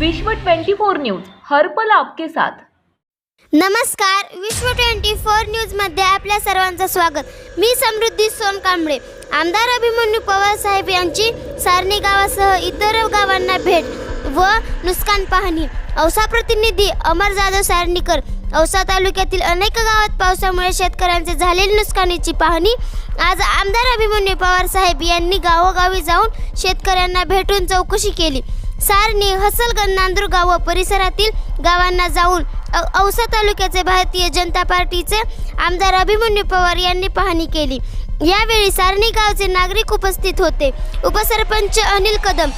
विश्व 24 न्यूज हर्पल आपके साथ. नमस्कार विश्व ट्वेंटी फोर न्यूजमध्ये आपल्या सर्वांचं स्वागत. मी समृद्धी सोनकांबळे आमदार अभिमन्यू पवार साहेब यांची सारणी गावासह इतर गावांना भेट व नुकसान पाहणी. औसा प्रतिनिधी अमर जाधव सारणीकर औसा तालुक्यातील अनेक गावात पावसामुळे शेतकऱ्यांचे झालेली नुकसानीची पाहणी. आज आमदार अभिमन्यू पवार साहेब यांनी गावोगावी जाऊन शेतकऱ्यांना भेटून चौकशी केली. सारने हसलगण नांदुरगाव व परिसरातील गावांना जाऊन औसा तालुक्याचे भारतीय जनता पार्टीचे आमदार अभिमन्यू पवार यांनी पाहणी केली. यावेळी सारणी गावचे नागरिक उपस्थित होते. उपसरपंच अनिल कदम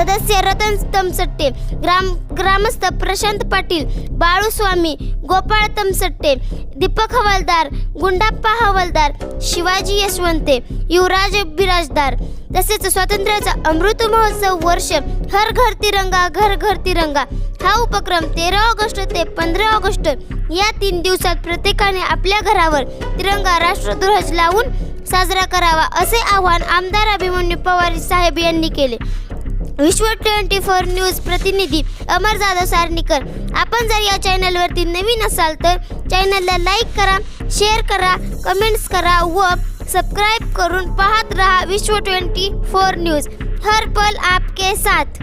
सदस्य रतन तमसट्टे ग्राम ग्रामस्थ प्रशांत पाटील बाळूस्वामी गोपाळ तमसट्टे दीपक हवालदार गुंडाप्पा हवालदार शिवाजी यशवंते युवराज बिराजदार. तसेच स्वातंत्र्याचा अमृत महोत्सव वर्ष हर घर तिरंगा घर घर तिरंगा. हा उपक्रम तेरा ऑगस्ट ते पंधरा ऑगस्ट या तीन दिवसात प्रत्येकाने आपल्या घरावर तिरंगा राष्ट्रध्वज लावून साजरा करावा असे आवाहन आमदार अभिमन्यू पवार साहेब यांनी केले. विश्व ट्वेंटी फोर न्यूज प्रतिनिधी अमर जाधव सारणीकर. आपण जर या चॅनलवरती नवीन असाल तर चॅनलला लाईक करा शेअर करा कमेंट्स करा व सबस्क्राईब करून पाहत रहा विश्व ट्वेंटी फोर न्यूज. हर पल आपके साथ.